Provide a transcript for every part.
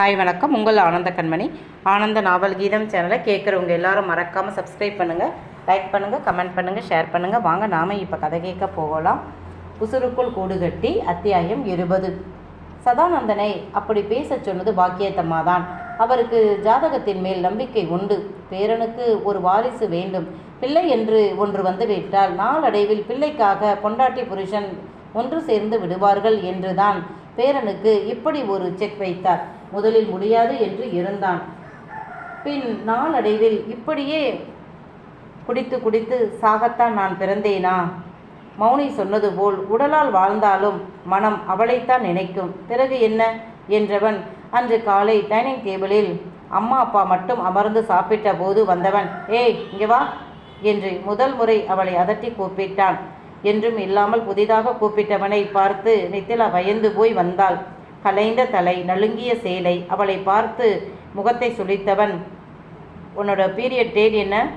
Hi வணக்கம். உங்கள் ஆனந்த கண்மணி. ஆனந்த நாவல் கீதம் சேனலை கேட்குறவங்க எல்லாரும் மறக்காமல் சப்ஸ்கிரைப் பண்ணுங்கள் லைக் பண்ணுங்கள் கமெண்ட் பண்ணுங்கள் ஷேர் பண்ணுங்கள் வாங்க நாம இப்போ கதை கேட்க போகலாம். உசுருக்குள் கூடு கட்டி அத்தியாயம் இருபது. சதானந்தனை அப்படி பேசச் சொன்னது பாக்கியத்தம்மா தான் அவருக்கு ஜாதகத்தின் மேல் நம்பிக்கை உண்டு. பேரனுக்கு ஒரு வாரிசு வேண்டும். பிள்ளை என்று ஒன்று வந்துவிட்டால் நாளடைவில் பிள்ளைக்காக பொண்டாட்டி புருஷன் ஒன்று சேர்ந்து விடுவார்கள் என்றுதான் பேரனுக்கு இப்படி ஒரு செக் வைத்தார். முதலில் முடியாது என்று இருந்தான். பின் நாளடைவில் இப்படியே குடித்து குடித்து சாகத்தான் நான் பிறந்தேனா? மௌனி சொன்னது போல் உடலால் வாழ்ந்தாலும் மனம் அவளைத்தான் நினைக்கும். பிறகு என்ன? என்றவன் அன்று காலை டைனிங் டேபிளில் அம்மா அப்பா மட்டும் அமர்ந்து சாப்பிட்ட போது வந்தவன் ஏய் இங்கே வா என்று முதல் முறை அவளை அதட்டி கூப்பிட்டான். என்றும் இல்லாமல் புதிதாக கூப்பிட்டவனை பார்த்து நித்திலா பயந்து போய் வந்தாள். கலைந்த தலை நலுங்கிய சேலை அவளை பார்த்து முகத்தை சுழித்தவன் உன்னோட பீரியட் டேட் என்ன?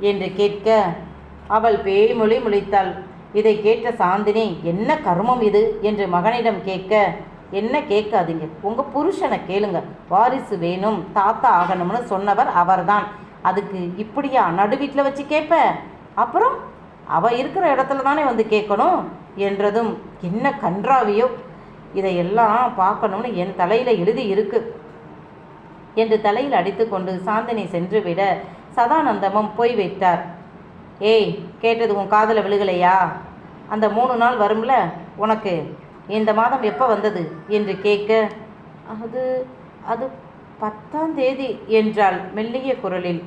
என்று கேட்க அவள் பேய்மொழி முழித்தாள். இதை கேட்ட சாந்தினி என்ன கர்மம் இது? என்று மகனிடம் கேட்க என்ன கேட்காதீங்க. உங்கள் புருஷனை கேளுங்க. வாரிசு வேணும். தாத்தா ஆகணும்னு சொன்னவர் அவர்தான். அதுக்கு இப்படியா நடு வீட்டில் வச்சு கேட்ப? அப்புறம் அவள் இருக்கிற இடத்துல தானே வந்து கேட்கணும்? என்றதும் என்ன கன்றாவியோ இதையெல்லாம் பார்க்கணும்னு என் தலையில் எழுதி இருக்கு. என்று தலையில் அடித்துக்கொண்டு சாந்தினி சென்று விட சதானந்தமும் போய் விட்டார் ஏய் கேட்டது உன் காதில் விழுகலையா? அந்த மூணு நாள் வரும்ல உனக்கு? இந்த மாதம் எப்போ வந்தது? என்று கேட்க அது அது பத்தாம் தேதி என்றாள் மெல்லிய குரலில்.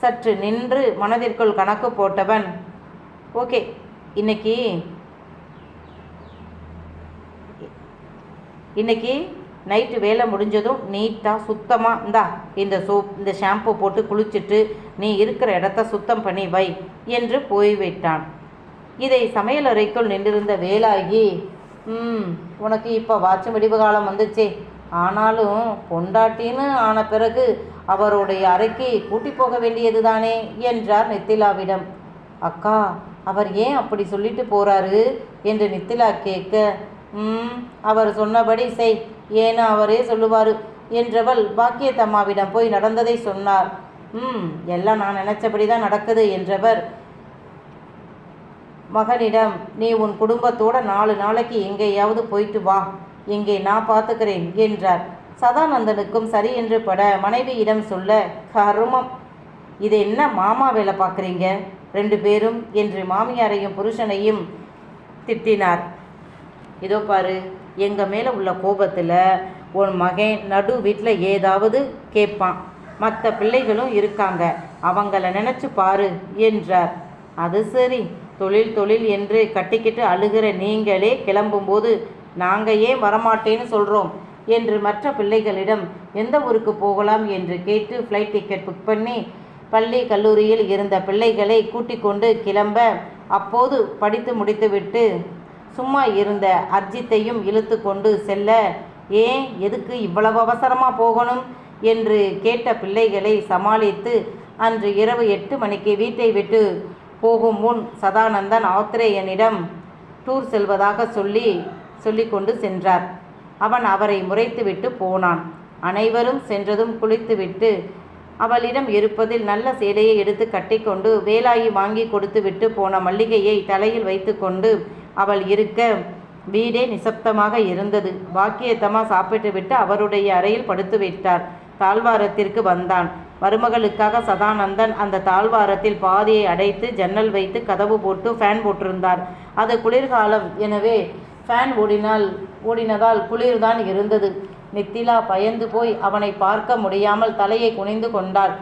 சற்று நின்று மனதிற்குள் கணக்கு போட்டவன் ஓகே இன்னைக்கு இன்னைக்கு நைட்டு வேலை முடிஞ்சதும் நீட்டாக சுத்தமாக இந்தா இந்த சோப் இந்த ஷாம்பு போட்டு குளிச்சுட்டு நீ இருக்கிற இடத்த சுத்தம் பண்ணி வை என்று போய்விட்டான். இதை சமையலறைக்குள் நின்றிருந்த வேலாகி ம் உனக்கு இப்போ வாட்சி முடிவு காலம் வந்துச்சே. ஆனாலும் பொண்டாட்டின்னு ஆன பிறகு அவருடைய அறைக்கு கூட்டி போக வேண்டியது தானே? என்றார் நித்திலாவிடம். அக்கா அவர் ஏன் அப்படி சொல்லிட்டு போகிறாரு என்று நித்திலா கேட்க அவர் சொன்னபடி செய் ஏன்னு அவரே சொல்லுவார் என்றவள் பாக்கியத்தம்மாவிடம் போய் நடந்ததை சொன்னார். ம் எல்லாம் நான் நினச்சபடி தான் நடக்குது என்றவர். மகனிடம் நீ உன் குடும்பத்தோட நாலு நாளைக்கு எங்கேயாவது போயிட்டு வா இங்கே நான் பார்த்துக்கிறேன் என்றார். சதானந்தனுக்கும் சரி என்று பட மனைவியிடம் சொல்ல கருமம் இது என்ன மாமா வேலை பார்க்குறீங்க? ரெண்டு பேரும் என்று மாமியாரையும் புருஷனையும் திட்டினார். இதோ பாரு எங்கள் மேலே உள்ள கோபத்தில் உன் மகன் நடு வீட்டில் ஏதாவது கேட்பான் மற்ற பிள்ளைகளும் இருக்காங்க. அவங்கள நினச்சி பாரு என்றார். அது சரி. தொழில் தொழில் என்று கட்டிக்கிட்டு அழுகிற நீங்களே கிளம்பும்போது நாங்கள் ஏன் வரமாட்டேன்னு சொல்கிறோம் என்று மற்ற பிள்ளைகளிடம் எந்த ஊருக்கு போகலாம்? என்று கேட்டு ஃப்ளைட் டிக்கெட் புக் பண்ணி பள்ளி கல்லூரியில் இருந்த பிள்ளைகளை கூட்டிக் கொண்டு கிளம்ப அப்போது படித்து முடித்துவிட்டு சும்மா இருந்த அர்ஜித்தையும் இழுத்து கொண்டு செல்ல ஏன் எதுக்கு இவ்வளவு அவசரமாக போகணும்? என்று கேட்ட பிள்ளைகளை சமாளித்து அன்று இரவு எட்டு மணிக்கு வீட்டை விட்டு போகும் முன் சதானந்தன் ஆத்திரேயனிடம் டூர் செல்வதாக சொல்லி சொல்லி கொண்டு சென்றார். அவன் அவரை முறைத்துவிட்டு போனான். அனைவரும் சென்றதும் குளித்துவிட்டு அவளிடம் இருப்பதில் நல்ல சேலையை எடுத்து கட்டிக்கொண்டு வேலாயி வாங்கி கொடுத்து விட்டு போன மல்லிகையை தலையில் வைத்துக்கொண்டு அவள் இருக்க வீடே நிசப்தமாக இருந்தது. பாக்கியத்தமா சாப்பிட்டுவிட்டு அவருடைய அறையில் படுத்து விட்டார். தாழ்வாரத்திற்கு வந்தான். மருமகளுக்காக சதானந்தன் அந்த தாழ்வாரத்தில் பாதியை அடைத்து ஜன்னல் வைத்து கதவு போட்டு ஃபேன் போட்டிருந்தார். அது குளிர்காலம். எனவே ஃபேன் ஓடினால் ஓடினதால் குளிர்தான் இருந்தது. நித்திலா பயந்து போய் அவனை பார்க்க முடியாமல் தலையை குனிந்து கொண்டாள்.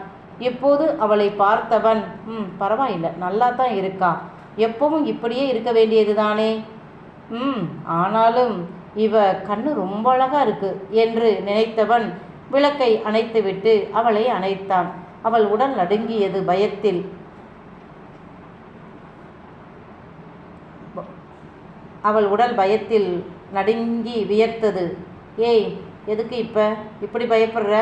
இப்போது அவளை பார்த்தவன் ம் பரவாயில்லை. நல்லா தான் இருக்கான் எப்பவும் இப்படியே இருக்க வேண்டியது தானே ம் ஆனாலும் இவ கண்ணு ரொம்ப அழகா இருக்கு என்று நினைத்தவன் விளக்கை அணைத்துவிட்டு அவளை அணைத்தான். அவள் உடல் நடுங்கியது பயத்தில். அவள் உடல் பயத்தில் நடுங்கி வியர்த்தது. ஏய் எதுக்கு இப்போ? இப்படி பயப்படுற?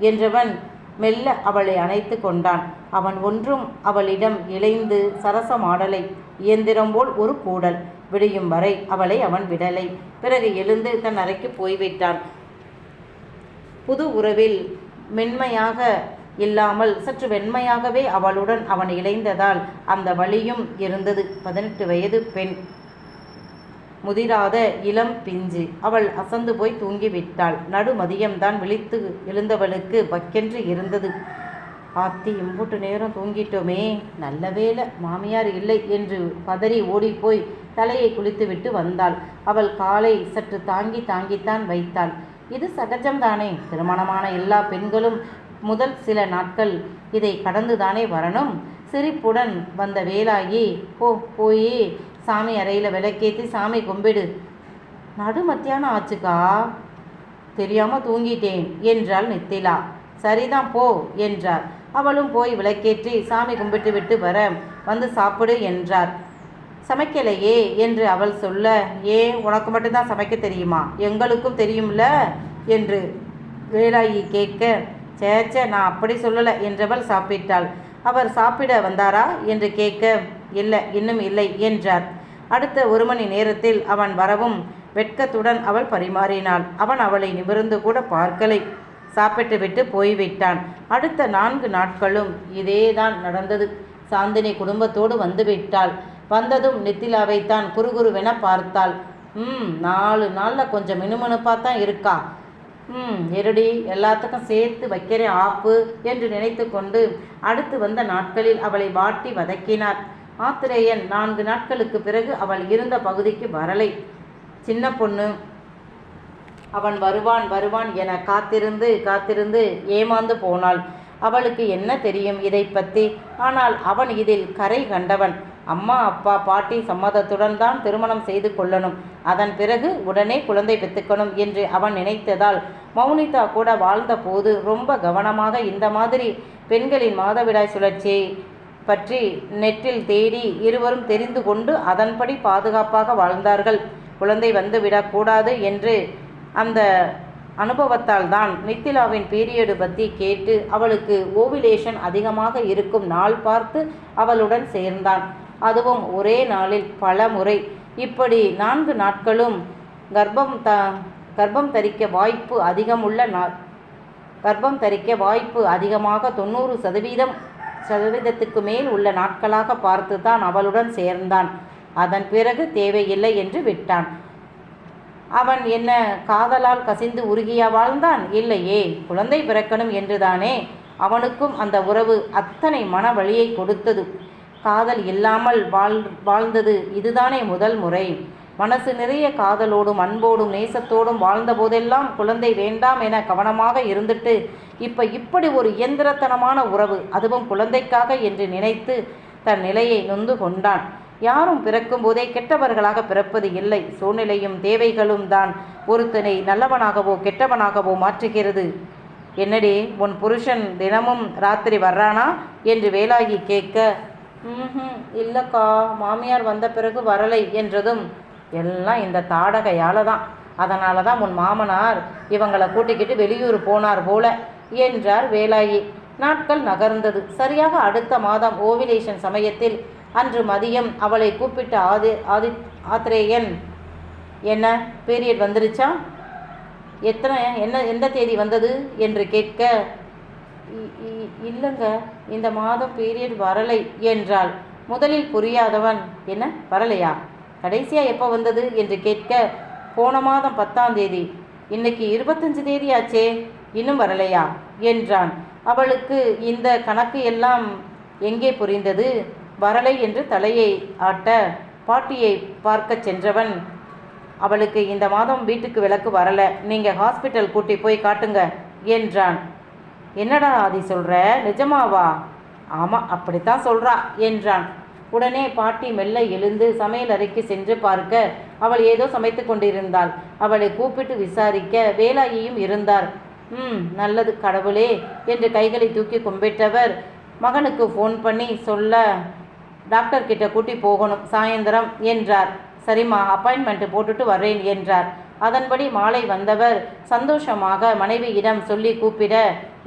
என்றவன் மெல்ல அவளை அணைத்து கொண்டான். அவன் ஒன்றும் அவளிடம் இழைந்து சரசமாடலை இயந்திரம் போல் ஒரு கூடல் விடியும் வரை அவளை அவன் விடலை. பிறகு எழுந்து தன் அறைக்கு போய்விட்டான். புது உறவில் மென்மையாக இல்லாமல் சற்று வெண்மையாகவே அவளுடன் அவன் இணைந்ததால் அந்த வழியும் இருந்தது. பதினெட்டு வயது பெண். முதிராத இளம் பிஞ்சு. அவள் அசந்து போய் தூங்கிவிட்டாள். நடு மதியம்தான் விழித்து எழுந்தவளுக்கு பக்கென்று இருந்தது. ஆத்தி இம்புட்டு நேரம் தூங்கிட்டோமே. நல்ல வேளை மாமியார் இல்லை என்று பதறி ஓடிப்போய் தலையை குளித்துவிட்டு வந்தாள். அவள் காலை சற்று தாங்கி தாங்கித்தான் வைத்தாள். இது சகஜம்தானே. திருமணமான எல்லா பெண்களும் முதல் சில நாட்கள் இதை கடந்துதானே வரணும் சிரிப்புடன் வந்த வேலாகி போ போய். சாமி அறையில் விளக்கேற்றி சாமி கும்பிடு. நடு மத்தியானம் ஆச்சுக்கா? தெரியாமல் தூங்கிட்டேன் என்றாள் நித்திலா. சரிதான் போ என்றார் அவளும் போய் விளக்கேற்றி சாமி கும்பிட்டு விட்டு வர வந்து சாப்பிடு என்றார். சமைக்கலையே என்று அவள் சொல்ல ஏ உனக்கு மட்டும்தான் சமைக்க தெரியுமா? எங்களுக்கும் தெரியும்ல? என்று வேலாயி கேட்க சேச்சே நான் அப்படி சொல்லலை என்றவள் சாப்பிட்டாள். அவர் சாப்பிட வந்தாரா? என்று கேட்க இல்லை இன்னும் இல்லை என்றார். அடுத்த ஒரு மணி நேரத்தில் அவன் வரவும் வெட்கத்துடன் அவள் பரிமாறினாள். அவன் அவளை நிமிர்ந்து கூட பார்க்கலை. சாப்பிட்டுவிட்டு போய்விட்டான். அடுத்த நான்கு நாட்களும் இதேதான் நடந்தது. சாந்தினி குடும்பத்தோடு வந்து விட்டாள் வந்ததும் நித்திலாவைத்தான் குறுகுருவென பார்த்தாள். ம் நாலு நாளில் கொஞ்சம் மினுமினுப்பாக தான் இருக்கா? ம் இருடி எல்லாத்துக்கும் சேர்த்து வைக்கிறேன் ஆப்பு என்று நினைத்து கொண்டு அடுத்து வந்த நாட்களில் அவளை வாட்டி வதக்கினார். ஆத்திரேயன் நான்கு நாட்களுக்கு பிறகு அவள் இருந்த பகுதிக்கு வரலை. சின்ன பொண்ணு. அவன் வருவான் வருவான் என காத்திருந்து காத்திருந்து ஏமாந்து போனாள். அவளுக்கு என்ன தெரியும் இதை பற்றி ஆனால் அவன் இதில் கரை கண்டவன். அம்மா அப்பா பாட்டி சம்மதத்துடன் தான் திருமணம் செய்து கொள்ளணும். அதன் பிறகு உடனே குழந்தை பெற்றுக்கணும் என்று அவன் நினைத்ததால் மௌனிதா கூட வாழ்ந்தபோது ரொம்ப கவனமாக இந்த மாதிரி பெண்களின் மாதவிடாய் சுழற்சியை பற்றி நெட்டில் தேடி இருவரும் தெரிந்து கொண்டு அதன்படி பாதுகாப்பாக வாழ்ந்தார்கள். குழந்தை வந்து விடக்கூடாது என்று அந்த அனுபவத்தால் தான் மித்திலாவின் பீரியடு பற்றி கேட்டு அவளுக்கு ஓவிலேஷன் அதிகமாக இருக்கும் நாள் பார்த்து அவளுடன் சேர்ந்தான். அதுவும் ஒரே நாளில் பல முறை. இப்படி நான்கு நாட்களும் கர்ப்பம் த கர்ப்பம் தரிக்க வாய்ப்பு அதிகமுள்ள நா கர்ப்பம் தரிக்க வாய்ப்பு அதிகமாக தொண்ணூறு சதவீதம் சதவீதத்துக்கு மேல் உள்ள நாட்களாக பார்த்து தான் அவளுடன் சேர்ந்தான். அதன் பிறகு தேவையில்லை என்று விட்டான். அவன் என்ன காதலால் கசிந்து உருகியா வாழ்ந்தான்? இல்லையே குழந்தை பிறக்கணும் என்றுதானே? அவனுக்கும் அந்த உறவு அத்தனை மன வழியை கொடுத்தது. காதல் இல்லாமல் வாழ் வாழ்ந்தது இதுதானே முதல் முறை. மனசு நிறைய காதலோடும் அன்போடும் நேசத்தோடும் வாழ்ந்த போதெல்லாம் குழந்தை வேண்டாம் என கவனமாக இருந்துட்டு இப்ப இப்படி ஒரு இயந்திரத்தனமான உறவு அதுவும் குழந்தைக்காக என்று நினைத்து தன் நிலையை நொந்து கொண்டான். யாரும் பிறக்கும் போதே கெட்டவர்களாக பிறப்பது இல்லை. சூழ்நிலையும் தேவைகளும் தான் ஒருத்தனை நல்லவனாகவோ கெட்டவனாகவோ மாற்றுகிறது. என்னடி உன் புருஷன் தினமும் ராத்திரி வர்றானா என்று வேலாகி கேட்க ம் இல்லைக்கா மாமியார் வந்த பிறகு வரலை என்றதும் எல்லாம் இந்த தாடகையால் தான் அதனால தான் உன் மாமனார் இவங்களை கூட்டிக்கிட்டு வெளியூர் போனார் போல என்றார் வேலாயி. நாட்கள் நகர்ந்தது. சரியாக அடுத்த மாதம் ஓவிலேஷன் சமயத்தில் அன்று மதியம் அவளை கூப்பிட்ட ஆதி ஆதி ஆத்ரேயன் என்ன பீரியட் வந்துருச்சா? எத்தனை என்ன எந்த தேதி வந்தது? என்று கேட்க "இ- இ- இல்லைங்க இந்த மாதம் பீரியட் வரலை என்றாள். முதலில் புரியாதவன் என்ன வரலையா? கடைசியாக எப்போ வந்தது என்று கேட்க போன மாதம் பத்தாம் தேதி. இன்னைக்கு இருபத்தஞ்சு தேதி ஆச்சே இன்னும் வரலையா? என்றான். அவளுக்கு இந்த கணக்கு எல்லாம் எங்கே புரிந்தது? வரலை என்று தலையை ஆட்ட பாட்டியை பார்க்கச் சென்றவன் அவளுக்கு இந்த மாதம் வீட்டுக்கு விளக்கு வரல. நீங்கள் ஹாஸ்பிட்டல் கூட்டி போய் காட்டுங்க என்றான். என்னடா ஆதி சொல்கிற நிஜமாவா? ஆமாம் அப்படித்தான் சொல்கிறா என்றான். உடனே பாட்டி மெல்ல எழுந்து சமையல் அறைக்கு சென்று பார்க்க அவள் ஏதோ சமைத்து கொண்டிருந்தாள். அவளை கூப்பிட்டு விசாரிக்க வேலாயியும் இருந்தார். ம் நல்லது கடவுளே என்று கைகளை தூக்கி கும்பிட்டவர் மகனுக்கு ஃபோன் பண்ணி சொல்ல டாக்டர் கிட்ட கூட்டி போகணும் சாயந்தரம் என்றார். சரிம்மா அப்பாயின்மெண்ட் போட்டுட்டு வர்றேன் என்றார். அதன்படி மாலை வந்தவர் சந்தோஷமாக மனைவியிடம் சொல்லி கூப்பிட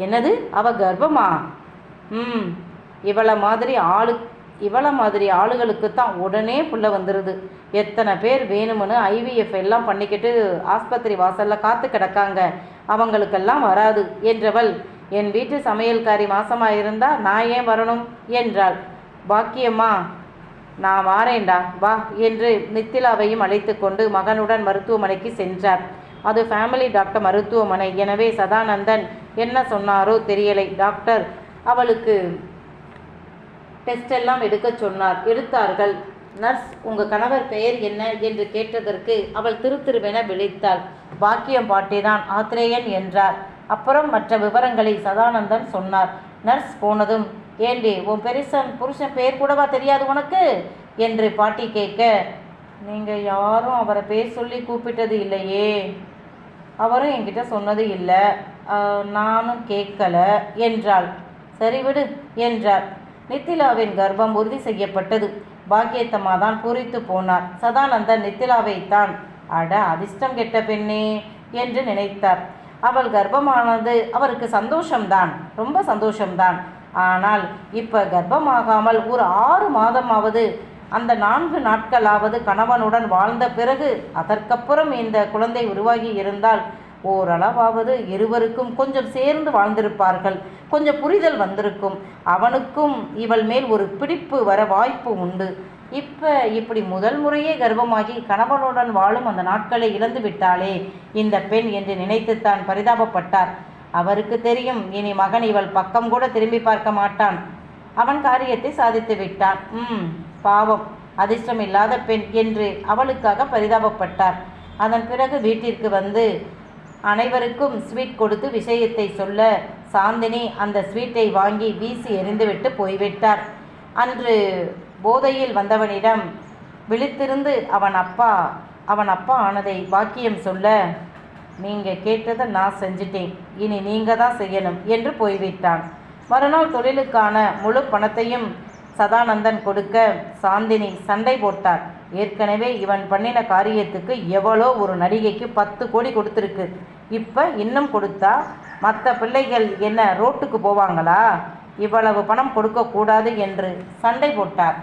என்னது அவ கர்ப்பமா? ம் இவளை மாதிரி ஆளு இவளை மாதிரி ஆளுகளுக்கு தான் உடனே புள்ள வந்துடுது எத்தனை பேர் வேணும்னு ஐவிஎஃப் எல்லாம் பண்ணிக்கிட்டு ஆஸ்பத்திரி வாசலில் காத்து கிடக்காங்க. அவங்களுக்கெல்லாம் வராது என்றவள் என் வீட்டு சமையல்காரி மாசமாக இருந்தா நான் ஏன் வரணும்? என்றாள். பாக்கியம்மா நான் வாரேன்டா வா என்று நித்திலாவையும் அழைத்து கொண்டு மகனுடன் மருத்துவமனைக்கு சென்றார். அது ஃபேமிலி டாக்டர் மருத்துவமனை. எனவே சதானந்தன் என்ன சொன்னாரோ தெரியலை டாக்டர் அவளுக்கு டெஸ்ட் எல்லாம் எடுக்க சொன்னார். எடுத்தார்கள். நர்ஸ் உங்கள் கணவர் பெயர் என்ன? என்று கேட்டதற்கு அவள் திரு திருவென விழித்தாள். பாக்கியம் பாட்டேதான் ஆத்ரேயன் என்றார். அப்புறம் மற்ற விவரங்களை சதானந்தன் சொன்னார். நர்ஸ் போனதும் ஏண்டி உன் பெருசன் புருஷன் பெயர் கூடவா தெரியாது உனக்கு? என்று பாட்டி கேட்க நீங்கள் யாரும் அவரை பேர் சொல்லி கூப்பிட்டது இல்லையே. அவரும் என்கிட்ட சொன்னது இல்லை. நானும் கேட்கல என்றாள். சரி விடு என்றார். நித்திலாவின் கர்ப்பம் உறுதி செய்யப்பட்டது. பாக்கியத்தம்மா தான் பூரித்து போனார். சதானந்தன் நித்திலாவைத்தான் அட அதிர்ஷ்டம் கெட்ட பெண்ணே என்று நினைத்தார். அவள் கர்ப்பமானது அவருக்கு சந்தோஷம்தான் ரொம்ப சந்தோஷம்தான். ஆனால் இப்போ கர்ப்பமாகாமல் ஒரு ஆறு மாதமாவது அந்த நான்கு நாட்களாவது கணவனுடன் வாழ்ந்த பிறகு அதற்கப்புறம் இந்த குழந்தை உருவாகி இருந்தால் ஓரளவாவது இருவருக்கும் கொஞ்சம் சேர்ந்து வாழ்ந்திருப்பார்கள். கொஞ்சம் புரிதல் வந்திருக்கும். அவனுக்கும் இவள் மேல் ஒரு பிடிப்பு வர வாய்ப்பு உண்டு. இப்போ இப்படி முதல் முறையே கர்ப்பமாகி கணவனுடன் வாழும் அந்த நாட்களை இழந்து விட்டாளே. இந்த பெண் என்று நினைத்துத்தான் பரிதாபப்பட்டார். அவருக்கு தெரியும் இனி மகன் இவள் பக்கம் கூட திரும்பி பார்க்க மாட்டான். அவன் காரியத்தை சாதித்து விட்டான். ம் பாவம் அதிர்ஷ்டம் இல்லாத பெண் என்று அவளுக்காக பரிதாபப்பட்டார். அதன் பிறகு வீட்டிற்கு வந்து அனைவருக்கும் ஸ்வீட் கொடுத்து விஷயத்தை சொல்ல சாந்தினி அந்த ஸ்வீட்டை வாங்கி வீசி எறிந்துவிட்டு போய்விட்டார். அன்று போதையில் வந்தவனிடம் விழித்திருந்து அவன் அப்பா அவன் அப்பா ஆனதை வாக்கியம் சொல்ல நீங்கள் கேட்டதை நான் செஞ்சிட்டேன். இனி நீங்கள் தான் செய்யணும் என்று போய்விட்டான். மறுநாள் தொழிலுக்கான முழு பணத்தையும் சதானந்தன் கொடுக்க சாந்தினி சண்டை போட்டார். ஏற்கனவே இவன் பண்ணின காரியத்துக்கு எவ்வளோ ஒரு நடிகைக்கு பத்து கோடி கொடுத்துருக்கு. இப்போ இன்னும் கொடுத்தா மற்ற பிள்ளைகள் என்ன ரோட்டுக்கு போவாங்களா? இவ்வளவு பணம் கொடுக்கக்கூடாது என்று சண்டை போட்டார்.